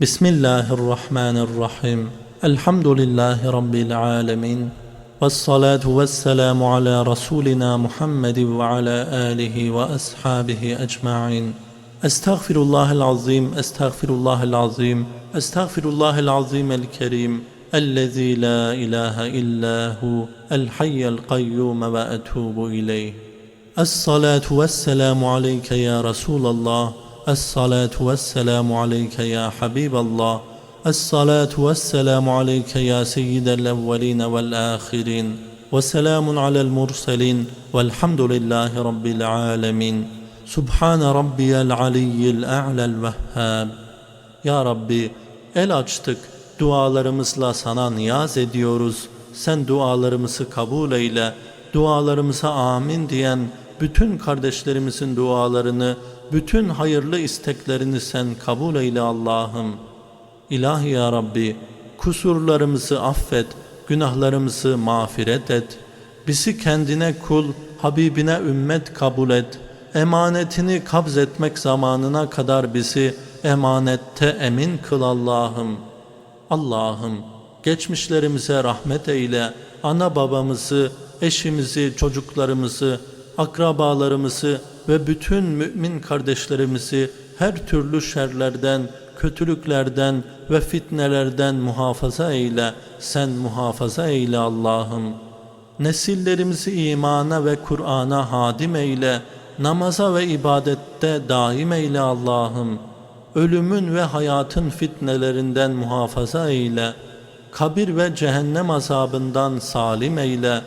بسم الله الرحمن الرحيم الحمد لله رب العالمين والصلاة والسلام على رسولنا محمد وعلى آله وأصحابه أجمعين أستغفر الله العظيم أستغفر الله العظيم أستغفر الله العظيم الكريم الذي لا إله إلا هو الحي القيوم وأتوب إليه الصلاة والسلام عليك يا رسول الله Essalatu vesselamu aleyke ya Habiballah. Essalatu vesselamu aleyke ya seyyidel evveline vel ahirin. Ve selamun alel murselin. Velhamdülillahi rabbil alemin. Subhane rabbiyel aliyyil a'lel vehhab. Ya Rabbi el açtık dualarımızla sana niyaz ediyoruz. Sen dualarımızı kabul eyle. Dualarımıza amin diyen bütün kardeşlerimizin dualarını bütün hayırlı isteklerini sen kabul eyle Allah'ım. İlahi ya Rabbi, kusurlarımızı affet, günahlarımızı mağfiret et. Bizi kendine kul, Habibine ümmet kabul et. Emanetini kabz etmek zamanına kadar bizi emanette emin kıl Allah'ım. Allah'ım geçmişlerimize rahmet eyle. Ana babamızı, eşimizi, çocuklarımızı, akrabalarımızı ve bütün mümin kardeşlerimizi her türlü şerlerden, kötülüklerden ve fitnelerden muhafaza eyle. Sen muhafaza eyle Allah'ım. Nesillerimizi imana ve Kur'an'a hadim eyle. Namaza ve ibadette daim eyle Allah'ım. Ölümün ve hayatın fitnelerinden muhafaza eyle. Kabir ve cehennem azabından salim eyle.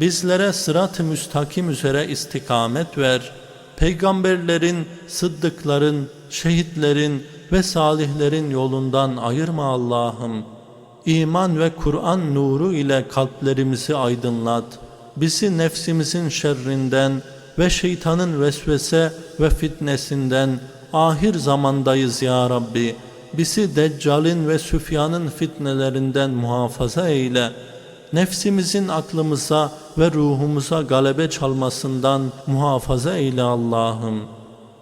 Bizlere sırat-ı müstakim üzere istikamet ver. Peygamberlerin, sıddıkların, şehitlerin ve salihlerin yolundan ayırma Allah'ım. İman ve Kur'an nuru ile kalplerimizi aydınlat. Bizi nefsimizin şerrinden ve şeytanın vesvese ve fitnesinden ahir zamandayız ya Rabbi. Bizi Deccal'in ve Süfyan'ın fitnelerinden muhafaza eyle. Nefsimizin aklımıza ve ruhumuza galebe çalmasından muhafaza eyle Allah'ım.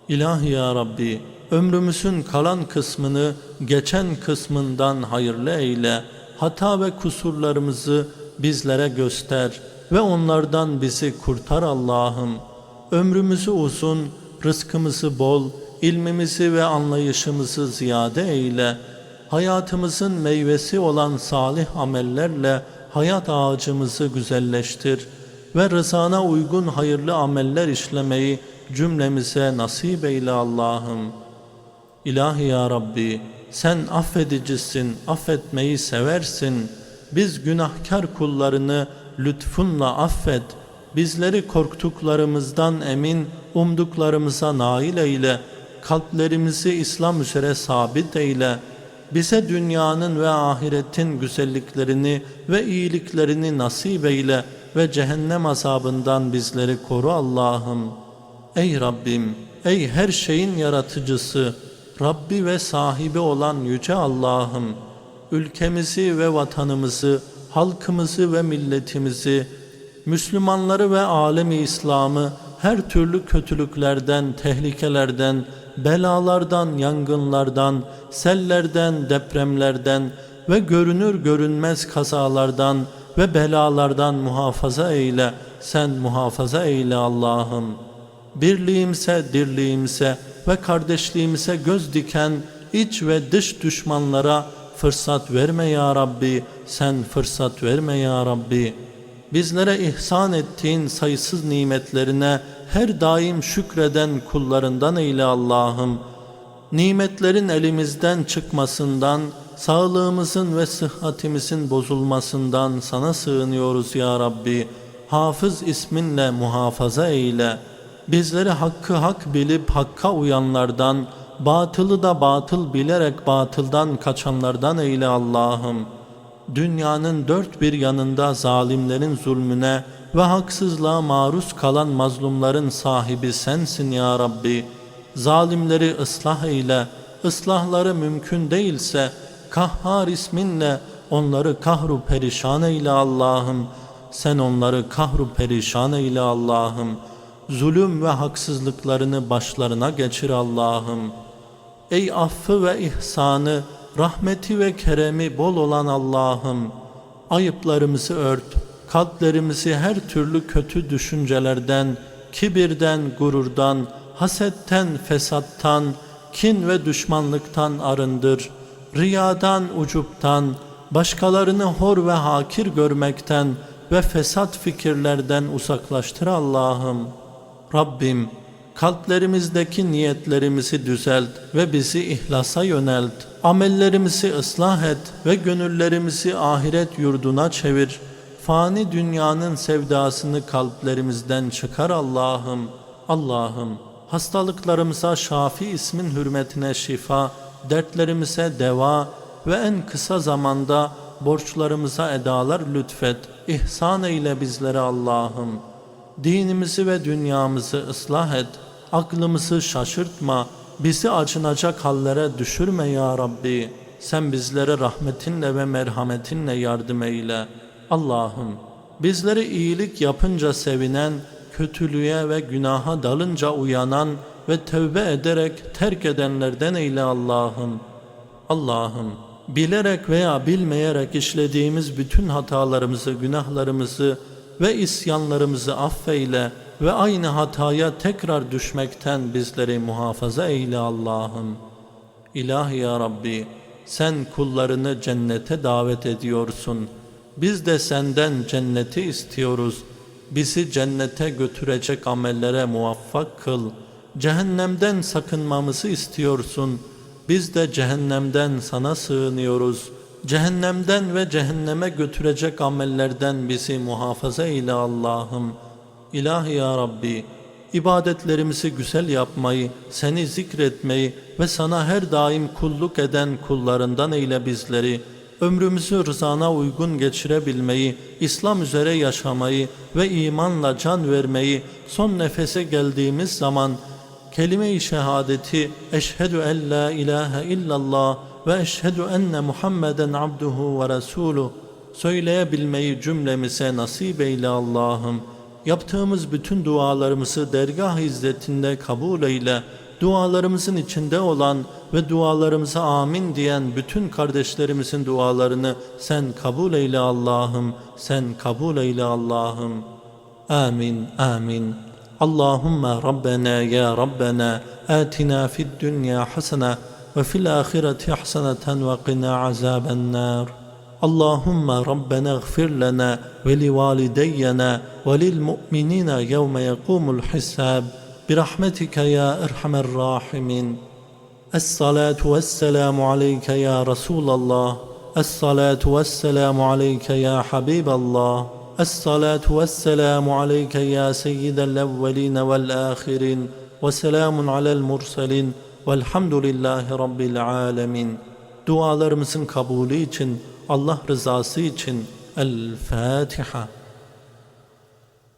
İlahi ya Rabbi, ömrümüzün kalan kısmını geçen kısmından hayırlı eyle. Hata ve kusurlarımızı bizlere göster ve onlardan bizi kurtar Allah'ım. Ömrümüzü uzun, rızkımızı bol, ilmimizi ve anlayışımızı ziyade eyle. Hayatımızın meyvesi olan salih amellerle hayat ağacımızı güzelleştir ve rızana uygun hayırlı ameller işlemeyi cümlemize nasip eyle Allah'ım. İlahi ya Rabbi, sen affedicisin, affetmeyi seversin. Biz günahkar kullarını lütfunla affet. Bizleri korktuklarımızdan emin, umduklarımıza nail eyle. Kalplerimizi İslam üzere sabit eyle. Bize dünyanın ve ahiretin güzelliklerini ve iyiliklerini nasip eyle ve cehennem azabından bizleri koru Allah'ım. Ey Rabbim, ey her şeyin yaratıcısı, Rabbi ve sahibi olan Yüce Allah'ım, ülkemizi ve vatanımızı, halkımızı ve milletimizi, Müslümanları ve alemi İslam'ı her türlü kötülüklerden, tehlikelerden, belalardan, yangınlardan, sellerden, depremlerden ve görünür görünmez kazalardan ve belalardan muhafaza eyle. Sen muhafaza eyle Allah'ım. Birliğimize, dirliğimize ve kardeşliğimize göz diken iç ve dış düşmanlara fırsat verme ya Rabbi. Sen fırsat verme ya Rabbi. Bizlere ihsan ettiğin sayısız nimetlerine her daim şükreden kullarından eyle Allah'ım. Nimetlerin elimizden çıkmasından, sağlığımızın ve sıhhatimizin bozulmasından sana sığınıyoruz ya Rabbi. Hafız isminle muhafaza eyle. Bizleri hakkı hak bilip hakka uyanlardan, batılı da batıl bilerek batıldan kaçanlardan eyle Allah'ım. Dünyanın dört bir yanında zalimlerin zulmüne ve haksızlığa maruz kalan mazlumların sahibi sensin ya Rabbi. Zalimleri ıslah eyle, ıslahları mümkün değilse Kahhar isminle onları kahru perişan eyle Allah'ım. Sen onları kahru perişan eyle Allah'ım. Zulüm ve haksızlıklarını başlarına geçir Allah'ım. Ey affı ve ihsanı rahmeti ve keremi bol olan Allah'ım, ayıplarımızı ört, kalplerimizi her türlü kötü düşüncelerden, kibirden, gururdan, hasetten, fesattan, kin ve düşmanlıktan arındır. Riyadan, ucuptan, başkalarını hor ve hakir görmekten ve fesat fikirlerden uzaklaştır Allah'ım. Rabbim, kalplerimizdeki niyetlerimizi düzelt ve bizi ihlasa yönelt. Amellerimizi ıslah et ve gönüllerimizi ahiret yurduna çevir. Fani dünyanın sevdasını kalplerimizden çıkar Allah'ım. Allah'ım, hastalıklarımıza Şafi ismin hürmetine şifa, dertlerimize deva ve en kısa zamanda borçlarımıza edalar lütfet. İhsan eyle bizlere Allah'ım. Dinimizi ve dünyamızı ıslah et. Aklımızı şaşırtma. Bizi acınacak hallere düşürme ya Rabbi. Sen bizlere rahmetinle ve merhametinle yardım eyle. Allah'ım bizleri iyilik yapınca sevinen, kötülüğe ve günaha dalınca uyanan ve tövbe ederek terk edenlerden eyle Allah'ım. Allah'ım bilerek veya bilmeyerek işlediğimiz bütün hatalarımızı, günahlarımızı ve isyanlarımızı affeyle ve aynı hataya tekrar düşmekten bizleri muhafaza eyle Allah'ım. İlahi ya Rabbi, sen kullarını cennete davet ediyorsun. Biz de senden cenneti istiyoruz. Bizi cennete götürecek amellere muvaffak kıl. Cehennemden sakınmamızı istiyorsun. Biz de cehennemden sana sığınıyoruz. Cehennemden ve cehenneme götürecek amellerden bizi muhafaza eyle Allah'ım. İlahi ya Rabbi, ibadetlerimizi güzel yapmayı, seni zikretmeyi ve sana her daim kulluk eden kullarından eyle bizleri. Ömrümüzü rızana uygun geçirebilmeyi, İslam üzere yaşamayı ve imanla can vermeyi son nefese geldiğimiz zaman kelime-i şehadeti eşhedü en la ilahe illallah ve eşhedü enne Muhammeden abduhu ve resuluh söyleyebilmeyi cümlemize nasip eyle Allah'ım. Yaptığımız bütün dualarımızı dergah izzetinde kabul eyle Dualarımızın içinde olan ve dualarımıza amin diyen bütün kardeşlerimizin dualarını sen kabul eyle Allah'ım. Sen kabul eyle Allah'ım. آمين آمين اللهم ربنا يا ربنا آتنا في الدنيا حسنة وفي الآخرة حسنة وقنا عذاب النار اللهم ربنا اغفر لنا ولوالدينا وللمؤمنين يوم يقوم الحساب Birahmetike ya erhamer rahimin. Es-salatu vesselamu aleyke ya Resulallah. Es-salatu vesselamu aleyke ya Habiballah. Es-salatu vesselamu aleyke ya seyyidel evveline vel ahirin. Ve selamun alel murselin. Velhamdülillahi Rabbil alemin. Dualarımızın kabulü için, Allah rızası için El Fatiha.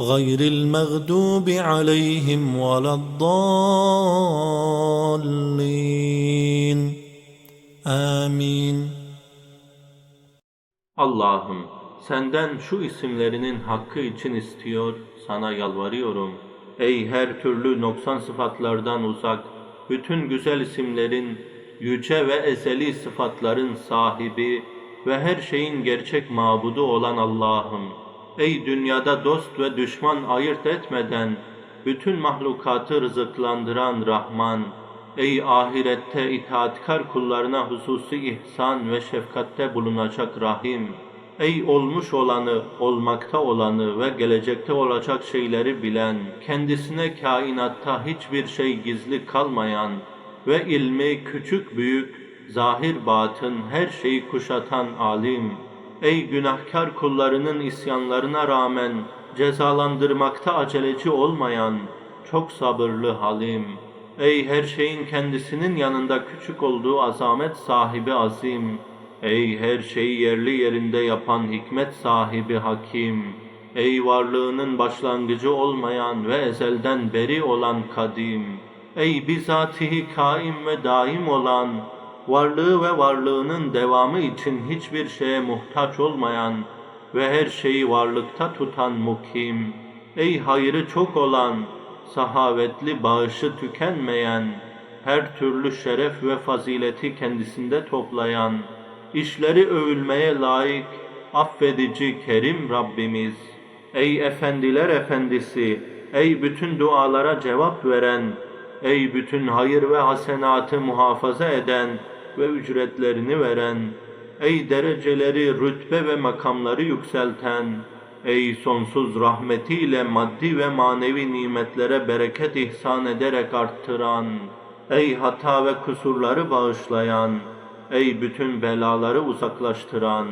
غير المغضوب عليهم ولا الضالين آمين Allah'ım senden şu isimlerinin hakkı için istiyor, sana yalvarıyorum. Ey her türlü noksan sıfatlardan uzak, bütün güzel isimlerin, yüce ve ezeli sıfatların sahibi ve her şeyin gerçek mabudu olan Allah'ım. Ey dünyada dost ve düşman ayırt etmeden, bütün mahlukatı rızıklandıran Rahman, Ey ahirette itaatkar kullarına hususi ihsan ve şefkatte bulunacak Rahim! Ey olmuş olanı, olmakta olanı ve gelecekte olacak şeyleri bilen, kendisine kainatta hiçbir şey gizli kalmayan ve ilmi küçük büyük, zahir batın her şeyi kuşatan alim! Ey günahkar kullarının isyanlarına rağmen cezalandırmakta aceleci olmayan, çok sabırlı halim! Ey her şeyin kendisinin yanında küçük olduğu azamet sahibi azim! Ey her şeyi yerli yerinde yapan hikmet sahibi hakim. Ey varlığının başlangıcı olmayan ve ezelden beri olan kadim. Ey bizatihi kaim ve daim olan, varlığı ve varlığının devamı için hiçbir şeye muhtaç olmayan ve her şeyi varlıkta tutan mukim. Ey hayrı çok olan, sahavetli bağışı tükenmeyen, her türlü şeref ve fazileti kendisinde toplayan, işleri övülmeye layık, affedici kerim Rabbimiz. Ey efendiler efendisi, ey bütün dualara cevap veren, ey bütün hayır ve hasenatı muhafaza eden ve ücretlerini veren, ey dereceleri, rütbe ve makamları yükselten, ey sonsuz rahmetiyle maddi ve manevi nimetlere bereket ihsan ederek arttıran, ey hata ve kusurları bağışlayan, ey bütün belaları uzaklaştıran,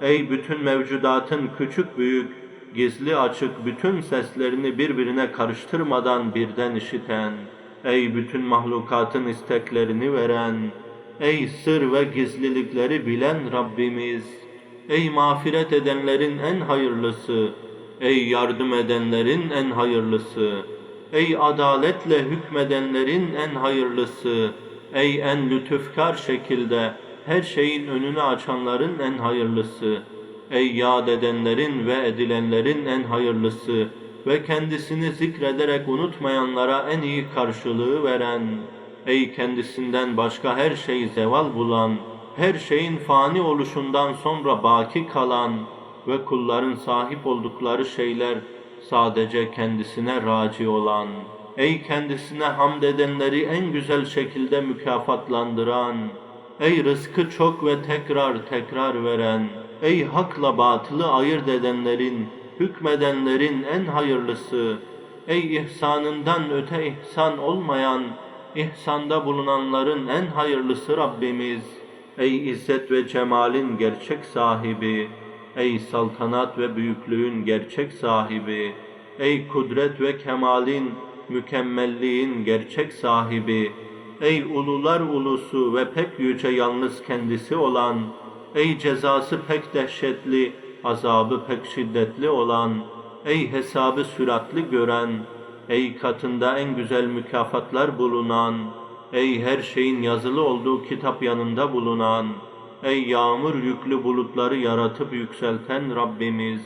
ey bütün mevcudatın küçük büyük, gizli açık bütün seslerini birbirine karıştırmadan birden işiten, ey bütün mahlukatın isteklerini veren, ey sır ve gizlilikleri bilen Rabbimiz, ey mağfiret edenlerin en hayırlısı, ey yardım edenlerin en hayırlısı, ey adaletle hükmedenlerin en hayırlısı, ey en lütufkar şekilde her şeyin önünü açanların en hayırlısı, ey yad edenlerin ve edilenlerin en hayırlısı ve kendisini zikrederek unutmayanlara en iyi karşılığı veren, ey kendisinden başka her şey zeval bulan, her şeyin fani oluşundan sonra baki kalan ve kulların sahip oldukları şeyler sadece kendisine raci olan, ey kendisine hamd edenleri en güzel şekilde mükafatlandıran, ey rızkı çok ve tekrar tekrar veren, ey hakla batılı ayırt edenlerin, hükmedenlerin en hayırlısı, ey ihsanından öte ihsan olmayan, ihsanda bulunanların en hayırlısı Rabbimiz, ey izzet ve cemalin gerçek sahibi, ey saltanat ve büyüklüğün gerçek sahibi, ey kudret ve kemalin, mükemmelliğin gerçek sahibi, ey ulular ulusu ve pek yüce yalnız kendisi olan, ey cezası pek dehşetli, azabı pek şiddetli olan, ey hesabı süratli gören, ey katında en güzel mükafatlar bulunan, ey her şeyin yazılı olduğu kitap yanında bulunan, ey yağmur yüklü bulutları yaratıp yükselten Rabbimiz,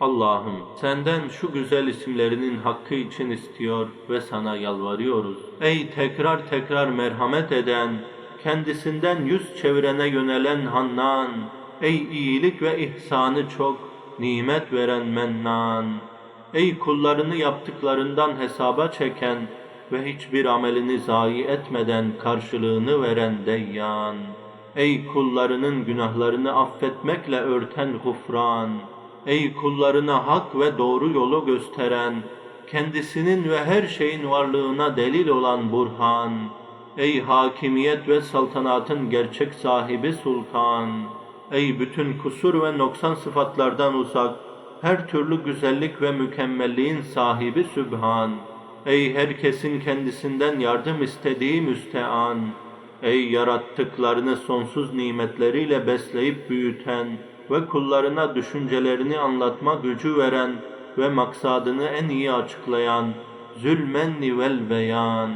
Allah'ım senden şu güzel isimlerinin hakkı için istiyor ve sana yalvarıyoruz. Ey tekrar tekrar merhamet eden, kendisinden yüz çevirene yönelen Hannan, ey iyilik ve ihsanı çok, nimet veren Mennan, ey kullarını yaptıklarından hesaba çeken ve hiçbir amelini zayi etmeden karşılığını veren Deyyan, ey kullarının günahlarını affetmekle örten Gufran, ey kullarına hak ve doğru yolu gösteren, kendisinin ve her şeyin varlığına delil olan Burhan, ey hakimiyet ve saltanatın gerçek sahibi Sultan, ey bütün kusur ve noksan sıfatlardan uzak, her türlü güzellik ve mükemmelliğin sahibi Sübhan, ey herkesin kendisinden yardım istediği müstean, ey yarattıklarını sonsuz nimetleriyle besleyip büyüten ve kullarına düşüncelerini anlatma gücü veren ve maksadını en iyi açıklayan zülmenni vel beyan.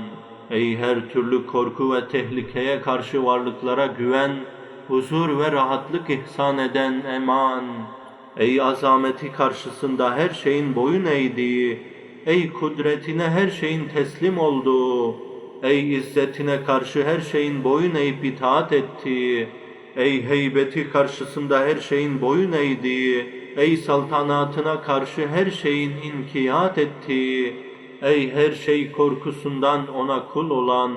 Ey her türlü korku ve tehlikeye karşı varlıklara güven, huzur ve rahatlık ihsan eden eman. Ey azameti karşısında her şeyin boyun eğdiği, ey kudretine her şeyin teslim olduğu, ey izzetine karşı her şeyin boyun eğip itaat ettiği, ey heybeti karşısında her şeyin boyun eğdiği, ey saltanatına karşı her şeyin inkiyat ettiği, ey her şey korkusundan ona kul olan,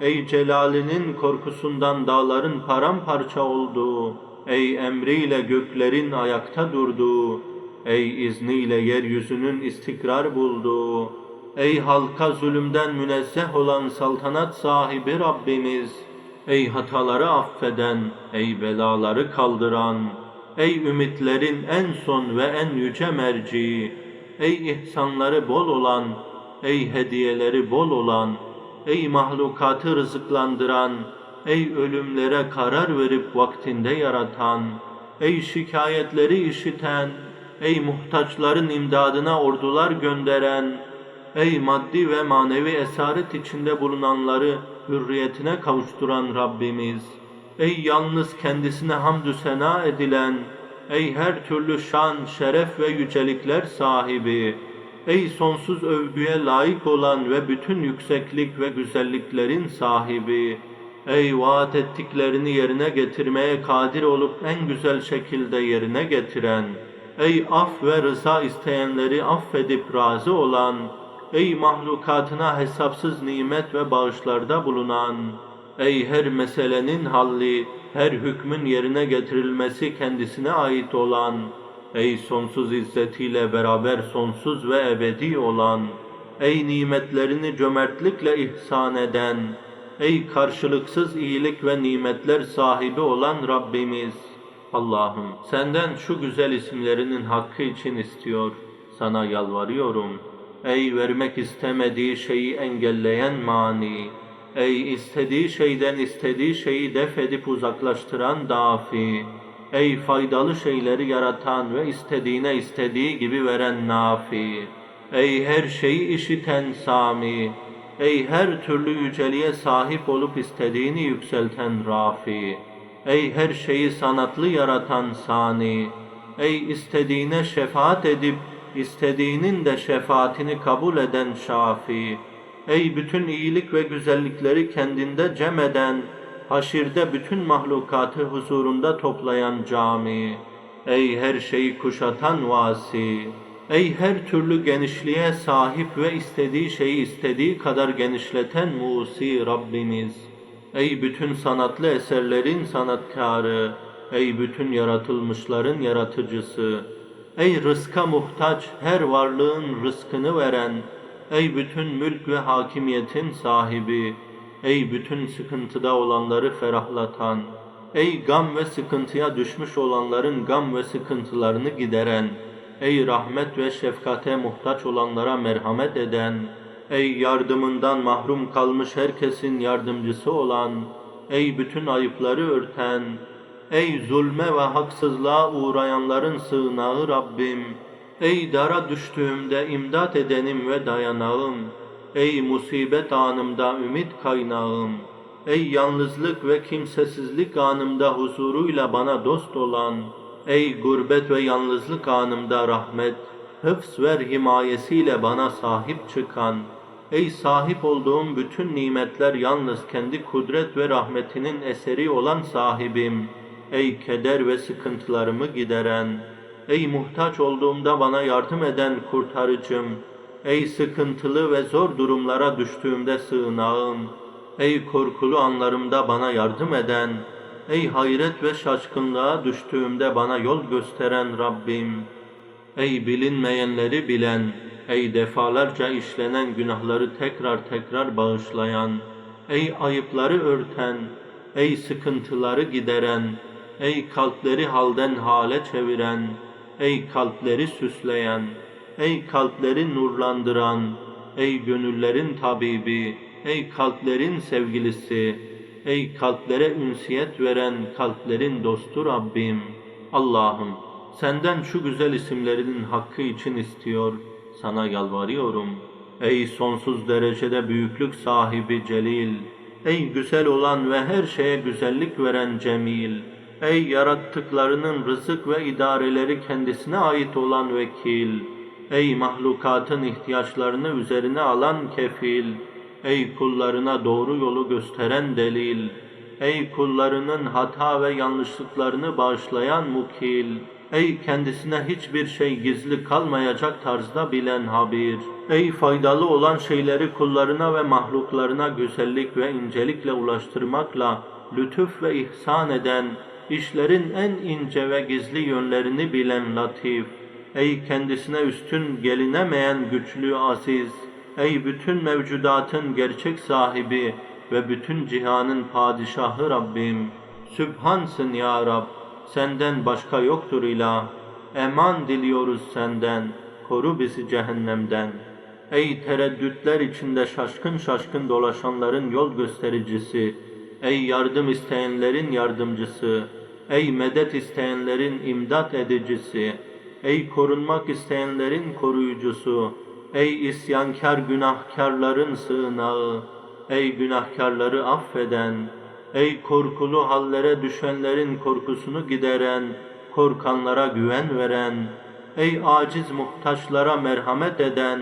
ey celalinin korkusundan dağların paramparça olduğu, ey emriyle göklerin ayakta durduğu, ey izniyle yeryüzünün istikrar bulduğu, ey halka zulümden münezzeh olan saltanat sahibi Rabbimiz, ey hataları affeden, ey belaları kaldıran, ey ümitlerin en son ve en yüce merci, ey ihsanları bol olan, ey hediyeleri bol olan, ey mahlukatı rızıklandıran, ey ölümlere karar verip vaktinde yaratan, ey şikayetleri işiten, ey muhtaçların imdadına ordular gönderen, ey maddi ve manevi esaret içinde bulunanları hürriyetine kavuşturan Rabbimiz, ey yalnız kendisine hamdü sena edilen, ey her türlü şan, şeref ve yücelikler sahibi, ey sonsuz övgüye layık olan ve bütün yükseklik ve güzelliklerin sahibi, ey vaat ettiklerini yerine getirmeye kadir olup en güzel şekilde yerine getiren, ey af ve rıza isteyenleri affedip razı olan, ey mahlukatına hesapsız nimet ve bağışlarda bulunan, ey her meselenin halli, her hükmün yerine getirilmesi kendisine ait olan, ey sonsuz izzetiyle beraber sonsuz ve ebedi olan, ey nimetlerini cömertlikle ihsan eden, ey karşılıksız iyilik ve nimetler sahibi olan Rabbimiz, Allah'ım senden şu güzel isimlerinin hakkı için istiyor, sana yalvarıyorum. Ey vermek istemediği şeyi engelleyen mani, ey istediği şeyden istediği şeyi def edip uzaklaştıran dafi, ey faydalı şeyleri yaratan ve istediğine istediği gibi veren nafi, ey her şeyi işiten sami, ey her türlü yüceliğe sahip olup istediğini yükselten rafi, ey her şeyi sanatlı yaratan sani, ey istediğine şefaat edip istediğinin de şefaatini kabul eden şafi, ey bütün iyilik ve güzellikleri kendinde cem eden, haşirde bütün mahlukatı huzurunda toplayan cami, ey her şeyi kuşatan vasi, ey her türlü genişliğe sahip ve istediği şeyi istediği kadar genişleten musi Rabbimiz, ey bütün sanatlı eserlerin sanatkarı, ey bütün yaratılmışların yaratıcısı, ey rızka muhtaç her varlığın rızkını veren, ey bütün mülk ve hakimiyetin sahibi, ey bütün sıkıntıda olanları ferahlatan, ey gam ve sıkıntıya düşmüş olanların gam ve sıkıntılarını gideren, ey rahmet ve şefkate muhtaç olanlara merhamet eden, ey yardımından mahrum kalmış herkesin yardımcısı olan, ey bütün ayıpları örten, ey zulme ve haksızlığa uğrayanların sığınağı Rabbim, ey dara düştüğümde imdat edenim ve dayanağım, ey musibet anımda ümit kaynağım, ey yalnızlık ve kimsesizlik anımda huzuruyla bana dost olan, ey gurbet ve yalnızlık anımda rahmet, hıfz ver himayesiyle bana sahip çıkan, ey sahip olduğum bütün nimetler yalnız kendi kudret ve rahmetinin eseri olan sahibim, ey keder ve sıkıntılarımı gideren, ey muhtaç olduğumda bana yardım eden kurtarıcım, ey sıkıntılı ve zor durumlara düştüğümde sığınağım, ey korkulu anlarımda bana yardım eden, ey hayret ve şaşkınlığa düştüğümde bana yol gösteren Rabbim, ey bilinmeyenleri bilen, ey defalarca işlenen günahları tekrar tekrar bağışlayan, ey ayıpları örten, ey sıkıntıları gideren, ey kalpleri halden hale çeviren, ey kalpleri süsleyen, ey kalpleri nurlandıran, ey gönüllerin tabibi, ey kalplerin sevgilisi, ey kalplere ünsiyet veren kalplerin dostu Rabbim. Allah'ım senden şu güzel isimlerinin hakkı için istiyor, sana yalvarıyorum. Ey sonsuz derecede büyüklük sahibi Celil, ey güzel olan ve her şeye güzellik veren Cemil, ey yarattıklarının rızık ve idareleri kendisine ait olan vekil, ey mahlukatın ihtiyaçlarını üzerine alan kefil, ey kullarına doğru yolu gösteren delil, ey kullarının hata ve yanlışlıklarını bağışlayan mukil, ey kendisine hiçbir şey gizli kalmayacak tarzda bilen habir, ey faydalı olan şeyleri kullarına ve mahluklarına güzellik ve incelikle ulaştırmakla lütuf ve ihsan eden, işlerin en ince ve gizli yönlerini bilen latif, ey kendisine üstün gelinemeyen güçlü aziz, ey bütün mevcudatın gerçek sahibi ve bütün cihanın padişahı Rabbim, Sübhansın ya Rab, senden başka yoktur ilah, eman diliyoruz senden, koru bizi cehennemden. Ey tereddütler içinde şaşkın şaşkın dolaşanların yol göstericisi, ey yardım isteyenlerin yardımcısı, ey medet isteyenlerin imdat edicisi, ey korunmak isteyenlerin koruyucusu, ey isyankar günahkarların sığınağı, ey günahkarları affeden, ey korkulu hallere düşenlerin korkusunu gideren, korkanlara güven veren, ey aciz muhtaçlara merhamet eden,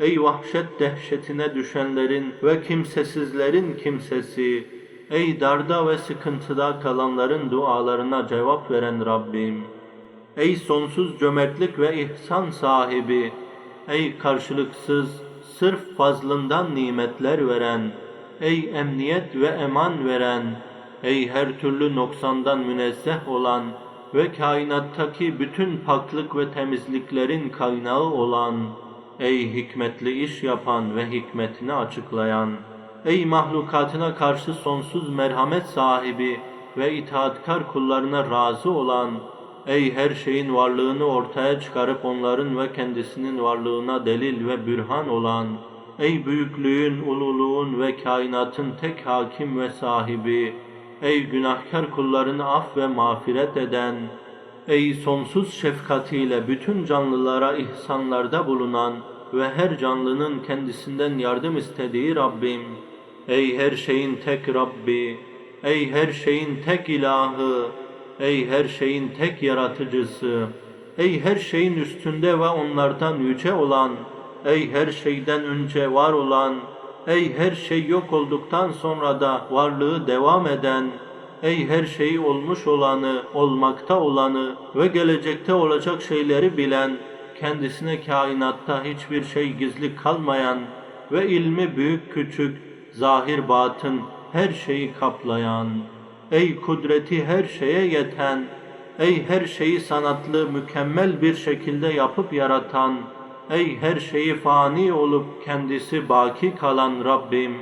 Ey vahşet dehşetine düşenlerin ve kimsesizlerin kimsesi, ey darda ve sıkıntıda kalanların dualarına cevap veren Rabbim, ey sonsuz cömertlik ve ihsan sahibi, ey karşılıksız, sırf fazlından nimetler veren, ey emniyet ve eman veren, ey her türlü noksandan münezzeh olan ve kainattaki bütün paklık ve temizliklerin kaynağı olan, Ey hikmetli iş yapan ve hikmetini açıklayan, ey mahlukatına karşı sonsuz merhamet sahibi ve itaatkar kullarına razı olan, ey her şeyin varlığını ortaya çıkarıp onların ve kendisinin varlığına delil ve bürhan olan, ey büyüklüğün, ululuğun ve kainatın tek hakim ve sahibi, ey günahkar kullarını af ve mağfiret eden, Ey sonsuz şefkatiyle bütün canlılara ihsanlarda bulunan ve her canlının kendisinden yardım istediği Rabbim. Ey her şeyin tek Rabbi, ey her şeyin tek ilahı, ey her şeyin tek yaratıcısı, ey her şeyin üstünde ve onlardan yüce olan, ey her şeyden önce var olan, ey her şey yok olduktan sonra da varlığı devam eden, Ey her şeyi olmuş olanı, olmakta olanı ve gelecekte olacak şeyleri bilen, kendisine kainatta hiçbir şey gizli kalmayan ve ilmi büyük küçük, zahir batın her şeyi kaplayan, ey kudreti her şeye yeten, ey her şeyi sanatlı mükemmel bir şekilde yapıp yaratan, ey her şeyi fani olup kendisi baki kalan Rabbim,